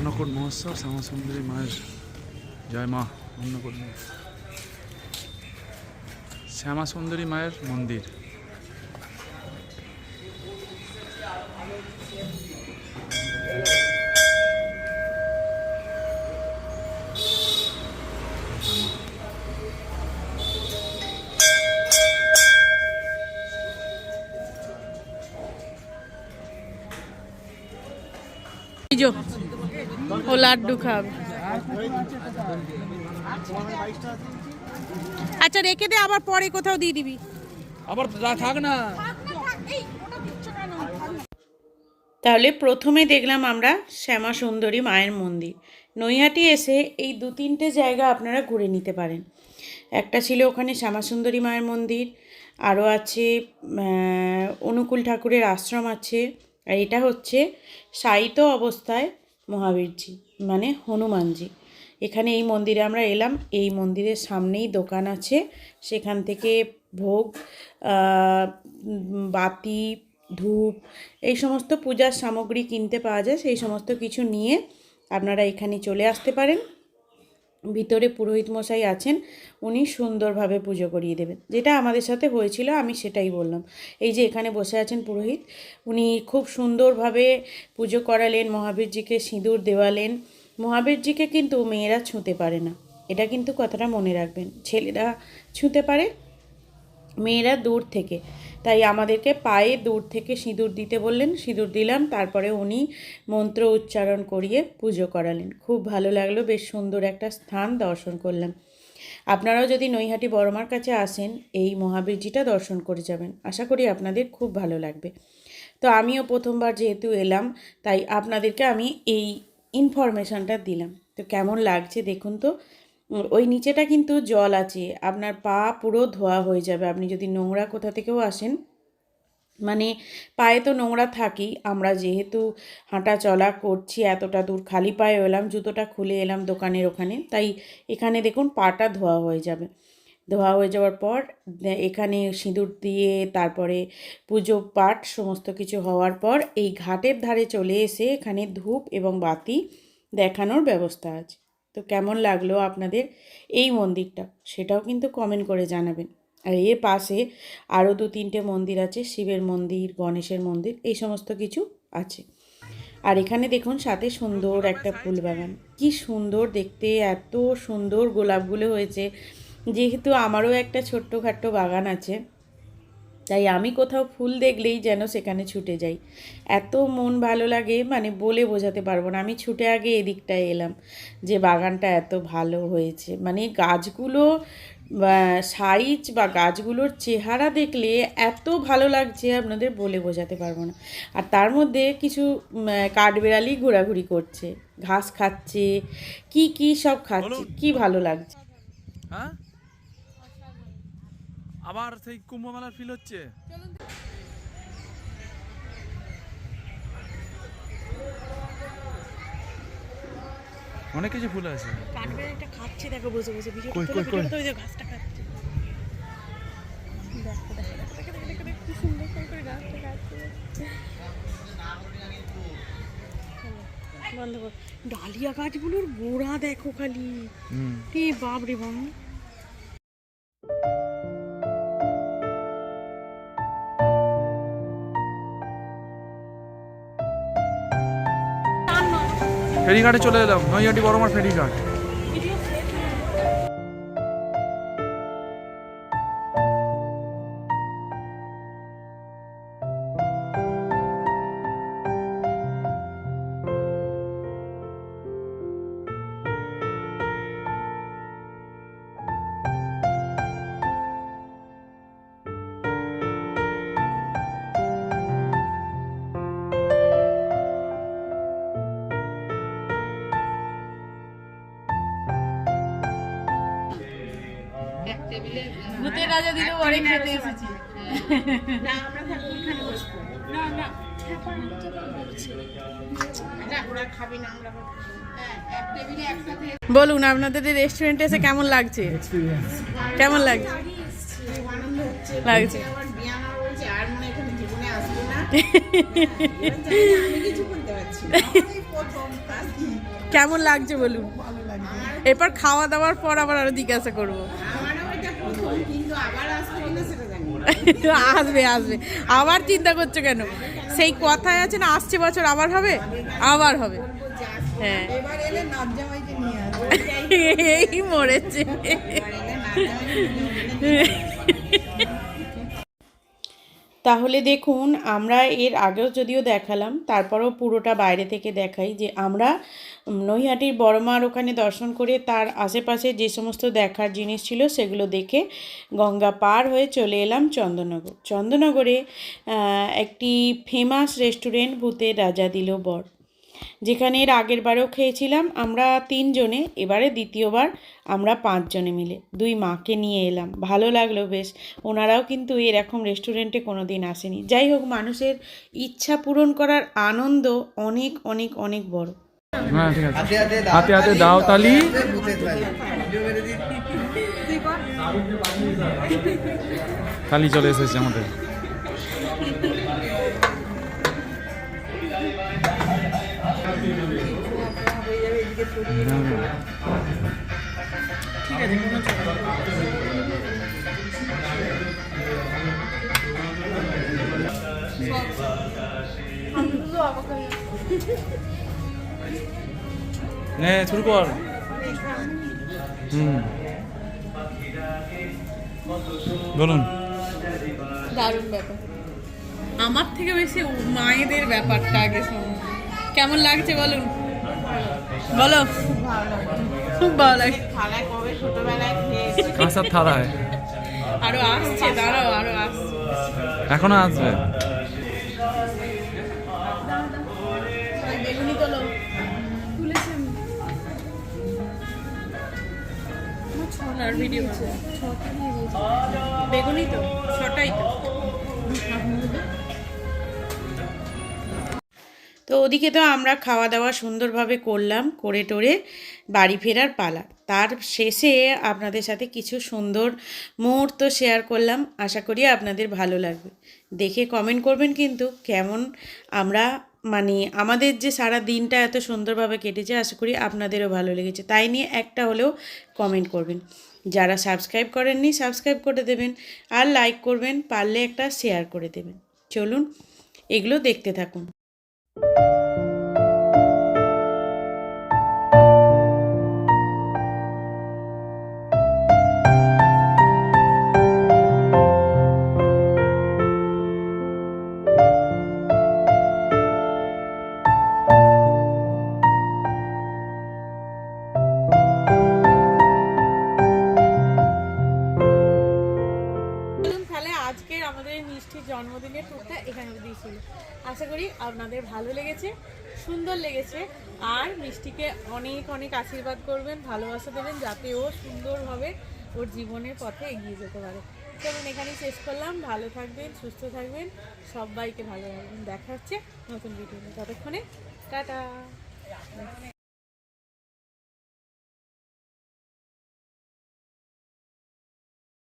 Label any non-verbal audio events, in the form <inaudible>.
অন্নকূট মহোৎসব শ্যামা সুন্দরী মায়ের জয় মা অন্নকূট মহোৎসব। শ্যামা সুন্দরী মায়ের মন্দির যো, ও লাড্ডু খাবে। আচ্ছা রেখে দে আবার পরে কোথাও দিয়ে দিবি। আবার থাক না। তাহলে প্রথমে দেখলাম আমরা শ্যামা সুন্দরী মায়ের মন্দির। নৈহাটি এসে এই দু তিনটে জায়গা আপনারা ঘুরে নিতে পারেন। একটা ছিল ওখানে শ্যামা সুন্দরী মায়ের মন্দির আরও আছে অনুকূল ঠাকুরের আশ্রম আছে আর এটা হচ্ছে সাহিত্য অবস্থায় মহাবীরজি মানে হনুমানজি। এখানে এই মন্দিরে আমরা এলাম। এই মন্দিরের সামনেই দোকান আছে। সেখান থেকে ভোগ বাতি, ধূপ, এই সমস্ত পূজার সামগ্রী কিনতে পাওয়া যায়। সেই সমস্ত কিছু নিয়ে আপনারা এখানে চলে আসতে পারেন। ভিতরে পুরোহিত মশাই আছেন, উনি সুন্দরভাবে পুজো করিয়ে দেবেন। যেটা আমাদের সাথে হয়েছিল, আমি সেটাই বললাম। এই যে এখানে বসে আছেন পুরোহিত, উনি খুব সুন্দরভাবে পুজো করালেন, মহাবীরজিকে সিঁদুর দেওয়ালেন। মহাবীরজিকে কিন্তু মেয়েরা ছুঁতে পারে না, এটা কিন্তু কথাটা মনে রাখবেন। ছেলেরা ছুঁতে পারে, মেয়েরা দূর থেকে। তাই আমাদেরকে পায়ে দূর থেকে সিঁদুর দিতে বললেন, সিঁদুর দিলাম, তারপরে উনি মন্ত্র উচ্চারণ করিয়ে পুজো করালেন। খুব ভালো লাগল, বেশ সুন্দর একটা স্থান দর্শন করলাম। আপনারাও যদি নৈহাটি বড়মার কাছে আসেন, এই মহাবীরজিটা দর্শন করে যাবেন। আশা করি আপনাদের খুব ভালো লাগবে। তো আমিও প্রথমবার যেহেতু এলাম, তাই আপনাদেরকে আমি এই ইনফরমেশানটা দিলাম। তো কেমন লাগছে দেখুন তো। ওই নিচেটা কিন্তু জল আছে। আপনার পা পুরো ধোয়া হয়ে যাবে। আপনি যদি নোংরা কোথা থেকেও আসেন মানে পায়ে তো নোংরা থাকেই আমরা যেহেতু হাঁটা চলা করছি, এতটা দূর খালি পায়ে এলাম, জুতোটা খুলে এলাম দোকানের ওখানে, তাই এখানে দেখুন পাটা ধোয়া হয়ে যাবে। ধোয়া হয়ে যাওয়ার পর এখানে সিঁদুর দিয়ে তারপরে পুজো পাঠ সমস্ত কিছু হওয়ার পর, এই ঘাটের ধারে চলে এসে এখানে ধূপ এবং বাতি দেখানোর ব্যবস্থা আছে। তো কেমন লাগল আপনাদের এই মন্দিরটা? সেটাও কিন্তু কমেন্ট করে জানাবেন। আর এর পাশে আরও দু তিনটে মন্দির আছে, শিবের মন্দির, গণেশের মন্দির, এই সমস্ত কিছু আছে। আর এখানে দেখুন, সাথে সুন্দর একটা ফুল বাগান। কি সুন্দর দেখতে, এত সুন্দর গোলাপগুলো হয়েছে। যেহেতু আমারও একটা ছোট্টখাট্ট বাগান আছে তাই আমি কোথাও ফুল দেখলেই যেন সেখানে ছুটে যাই। এত মন ভালো লাগে মানে বলে বোঝাতে পারব না। আমি ছুটে আগে এদিকটায় এলাম যে বাগানটা এত ভালো হয়েছে। মানে গাছগুলো সাইজ বা গাছগুলোর চেহারা দেখলে এত ভালো লাগছে আপনাদের বলে বোঝাতে পারব না। আর তার মধ্যে কিছু কাঠবেড়ালি ঘোরাঘুরি করছে ঘাস খাচ্ছে কি কি সব খাচ্ছে কি ভালো লাগছে? হ্যাঁ? আবার সেই কুম্ভ মেলার ফিল হচ্ছে। অনেক কিছু ফুল আছে। কাঠবেড়ালিটা খাচ্ছে দেখো বসে বসে কই, কই, কই? ওই খাচ্ছে দেখো দেখো দেখো দেখো দেখো দেখো দেখো কি সুন্দর করে করে খাচ্ছে বন্ধ কর। ডালিয়া গাছগুলোর গোড়া দেখো খালি। কি বাপ রে বাপ। ফেরিঘাটে চলে এলাম নৈহাটি বড়মার ফেরিঘাট। ভূতের রাজা অনেক খেতে এসেছি। বলুন আপনাদের রেস্টুরেন্টে এসে কেমন লাগছে? কেমন লাগছে? লাগছে। <laughs> <laughs> কেমন লাগছে বলুন? এরপর খাওয়া দাওয়ার পর আবার আরও জিজ্ঞাসা করব। আসবে আসবে। আবার চিন্তা করছ কেন? সেই কথায় আছে না, আসছে বছর আবার হবে? আবার হবে। হ্যাঁ। এই মরেছে। তাহলে দেখুন, আমরা এর আগেও যদিও দেখালাম, তারপরেও পুরোটা বাইরে থেকে দেখাই যে আমরা নৈহাটির বড়মার ওখানে দর্শন করে তার আশেপাশে যে সমস্ত দেখার জিনিস ছিল সেগুলো দেখে গঙ্গা পার হয়ে চলে এলাম চন্দননগর। চন্দননগরে একটি ফেমাস রেস্টুরেন্ট ভূতের রাজা দিল বর। যেখানে এর আগের বারেও খেয়েছিলাম, আমরা তিনজনে, এবারে দ্বিতীয়বার আমরা পাঁচজনে মিলে। দুই মাকে নিয়ে এলাম। ভালো লাগল বেশ। ওনারাও কিন্তু এরকম রেস্টুরেন্টে কোনো দিন আসেনি। যাই হোক, মানুষের ইচ্ছা পূরণ করার আনন্দ অনেক অনেক অনেক বড়। হাতে হাতে দাও, তালি। তালি চলে এসেছে আমাদের। নে, শুরু কর। বলুন। দারুণ ব্যাপার। আমার থেকে বেশি মায়েদের ব্যাপারটা আগে কেমন লাগছে বলুন? বলো। খুব ভালো লাগে থালায় কবে ছোটবেলায় খেয়েছি কাঁসার থালায় আরও আসছে দাঁড়াও আরও আসছে। এখনও আসবে? ভিডিও বেগুনি তো ছটাই তো। তো ওদিকে তো আমরা খাওয়া দাওয়া সুন্দরভাবে করলাম, করে টোরে বাড়ি ফেরার পালা। তার শেষে আপনাদের সাথে কিছু সুন্দর মুহূর্ত শেয়ার করলাম, আশা করি আপনাদের ভালো লাগবে। দেখে কমেন্ট করবেন কিন্তু কেমন আমরা মানে আমাদের যে সারা দিনটা এত সুন্দরভাবে কেটেছে, আশা করি আপনাদেরও ভালো লেগেছে। তাই নিয়ে একটা হলেও কমেন্ট করবেন। যারা সাবস্ক্রাইব করেননি সাবস্ক্রাইব করে দেবেন আর লাইক করবেন, পারলে একটা শেয়ার করে দেবেন। চলুন, এগুলো দেখতে থাকুন। আমাদের মিষ্টির জন্মদিনের টুরটা এখানে ছিল আশা করি আপনাদের ভালো লেগেছে, সুন্দর লেগেছে, আর মিষ্টিকে অনেক অনেক আশীর্বাদ করবেন, ভালোবাসা দেবেন, যাতে ও সুন্দরভাবে ওর জীবনের পথে এগিয়ে যেতে পারে। চলুন এখানেই শেষ করলাম। ভালো থাকবেন, সুস্থ থাকবেন, সবাইকে ভালো রাখবেন দেখা হচ্ছে নতুন ভিডিও ততক্ষণে, টাটা।